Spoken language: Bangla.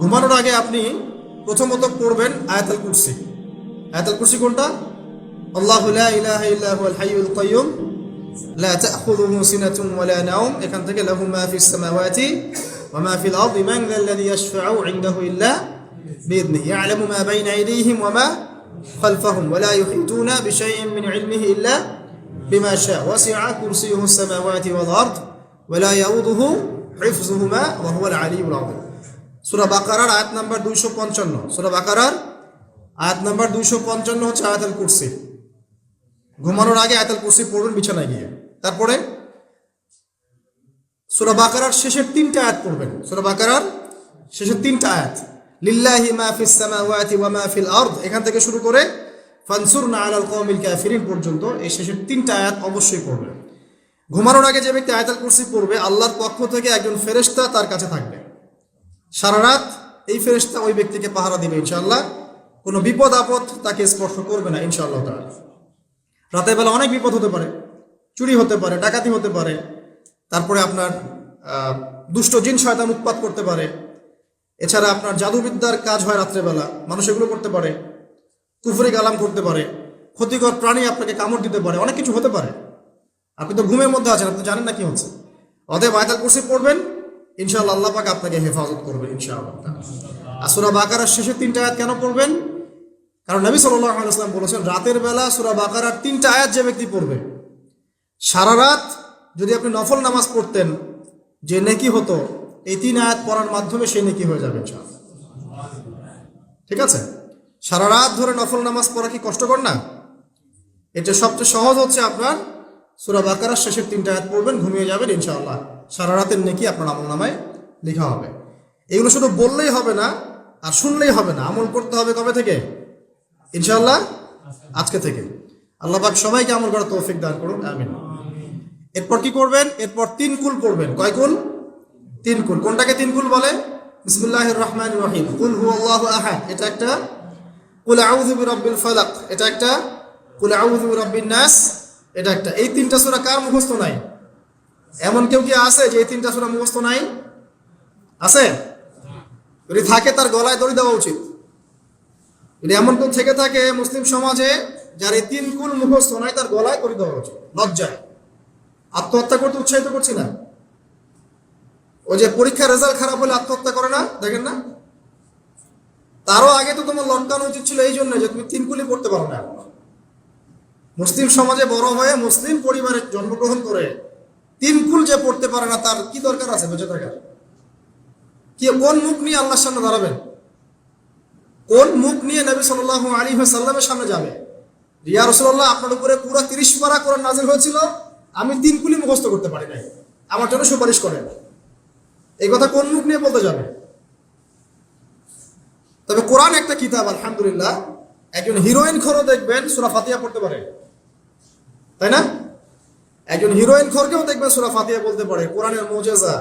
ঘুমানোর আগে আপনি প্রথমত পড়বেন আয়াতুল কুরসি আয়াতুল কুরসি কোনটা আল্লাহ লা ইলাহা ইল্লাহু আল হাইয়ুল কাইয়ুম লা তাখুযুহু সিনাতুন ওয়া লা নাওম এখান থেকে লাহু মা ফিস সামাওয়াতি ওয়া মা ফিল আরদি মান যাল্লাযী ইয়াশফাউ ইনদাহু ইল্লা بإذنه يعلم ما بين أيديهم وما خلفهم ولا يحيطون بشيء من علمه إلا بما شاء وسع كرسيه السماوات والأرض ولا يؤوده حفظهما وهو العلي العظيم সূরা বাকারার আয়াত নাম্বার 255 সূরা বাকারার আয়াত নাম্বার 255 হচ্ছে আয়াতুল কুরসি। ঘুমানোর আগে আয়াতুল কুরসি পড়বেন বিছানায় গিয়ে। তারপরে সূরা বাকারার শেষের তিনটা আয়াত পড়বেন। সূরা বাকারার শেষের তিনটা আয়াত। লিল্লাহি মা ফিস সামাওয়াতি ওয়া মা ফিল আরদ। এখান থেকে শুরু করে ফানসুরনা আলাল কওমিল কাফিরিন পর্যন্ত এই শেষের তিনটা আয়াত অবশ্যই পড়বেন। ঘুমানোর আগে যে ব্যক্তি আয়াতুল কুরসি পড়বে, আল্লাহর পক্ষ থেকে একজন ফেরেশতা তার কাছে থাকবে। সারা রাত এই ফেরেশতা ওই ব্যক্তিকে পাহারা দিবে ইনশাল্লাহ কোনো বিপদ আপদ তাকে স্পর্শ করবে না ইনশাআল্লাহ তাআলা। রাতের বেলা অনেক বিপদ হতে পারে, চুরি হতে পারে, ডাকাতি হতে পারে, তারপরে আপনার দুষ্ট জিন শয়তান উৎপাত করতে পারে। এছাড়া আপনার জাদুবিদ্যার কাজ হয় রাত্রেবেলা মানুষ এগুলো করতে পারে, কুফরি গালাম করতে পারে, ক্ষতিকর প্রাণী আপনাকে কামড় দিতে পারে, অনেক কিছু হতে পারে। আপনি তো ঘুমের মধ্যে আছেন, আপনি জানেন না কি হচ্ছে। অতএব আয়তাল কুরসি পড়বেন ইনশাআল্লাহ আল্লাহ পাক আপনাকে হেফাজত করবে ইনশাআল্লাহ। আর সুরা বাকারার শেষে তিনটা আয়াত কেন পড়বেন? কারণ নবী আলাইহি বলেছেন, রাতের বেলা সুরা বাকারার তিনটা আয়াত যে ব্যক্তি পড়বে, সারা রাত যদি আপনি নফল নামাজ পড়তেন, যে নেকি হতো, এই তিন আয়াত পড়ার মাধ্যমে সেই নেকি হয়ে যাবে ঠিক আছে? সারা রাত ধরে নফল নামাজ পড়া কি কষ্টকর না? এটা সবচেয়ে সহজ হচ্ছে আপনার সুরা বাকারার শেষের তিনটা আয়াত পড়বেন, ঘুমিয়ে যাবেন ইনশাআল্লাহ। সারা রাতের নেকি আপনার আমল নামায় লেখা হবে। এগুলো শুধু বললেই হবে না আর শুনলেই হবে না। আমল করতে হবে কবে থেকে? ইনশাআল্লাহ আজকে থেকে। আল্লাহ পাক সবাইকে আমল করার তৌফিক দান করুন, আমিন। এরপর কি করবেন? এরপর তিন কুল পড়বেন। কয় কুল? তিন কুল। কোনটাকে তিন কুল বলে? বিসমিল্লাহির রহমানির রহিম। কুল হুয়াল্লাহু আহাদ। এটা একটা? কুল আউযু বিরাব্বিল ফালাক। এটা একটা? কুল আউযু বিরাব্বিন নাস। এটা একটা। এই তিনটা সূরা কার মুখস্থ নাই? এমন কেউ কি আছে যে এই তিনটা সূরা মুখস্থ নাই? আছে? যদি থাকে তার গলায় দড়ি দেওয়া উচিত। যদি এমন কেউ থেকে থাকে মুসলিম সমাজে, যার এই তিন কুল মুখস্থ নাই, তার গলায় দড়ি দেওয়া উচিত, লজ্জায়। আত্মহত্যা করতে উৎসাহিত করছি না। ওই যে পরীক্ষার রেজাল্ট খারাপ হলে আত্মহত্যা করে না? দেখেন না? তারও আগে তো তোমার লটকানো উচিত ছিল এই জন্য যে তুমি তিন কুলি পড়তে পারো না। মুসলিম সমাজে বড় হয়ে মুসলিম পরিবারে জন্মগ্রহণ করে তিন কুল যে পড়তে পারে না, তার কি দরকার আছে? বেঁচে থাকার কি, কোন মুখ নিয়ে আল্লাহর সামনে দাঁড়াবেন? কোন মুখ নিয়ে নবী সাল্লাল্লাহু আলী সাল্লামের সামনে যাবে? রিয়া রসুল্লাহ আপনার উপরে পুরো তিরিশ পারা কোরআন নাজিল হয়েছিল, আমি তিন কুলি মুখস্থ করতে পারি নাই। আমার জন্য সুপারিশ করেন। এই কথা কোন মুখ নিয়ে বলতে যাবে তবে কোরআন একটা কিতাব, আলহামদুলিল্লাহ। একজন হিরোইন খোরও দেখবেন, সুরা ফাতিয়া পড়তে পারে। তাই না? একজন হিরোইন খরকেও দেখবেন সুরা ফাতিয়া বলতে পারে কোরআনের মৌজেজা।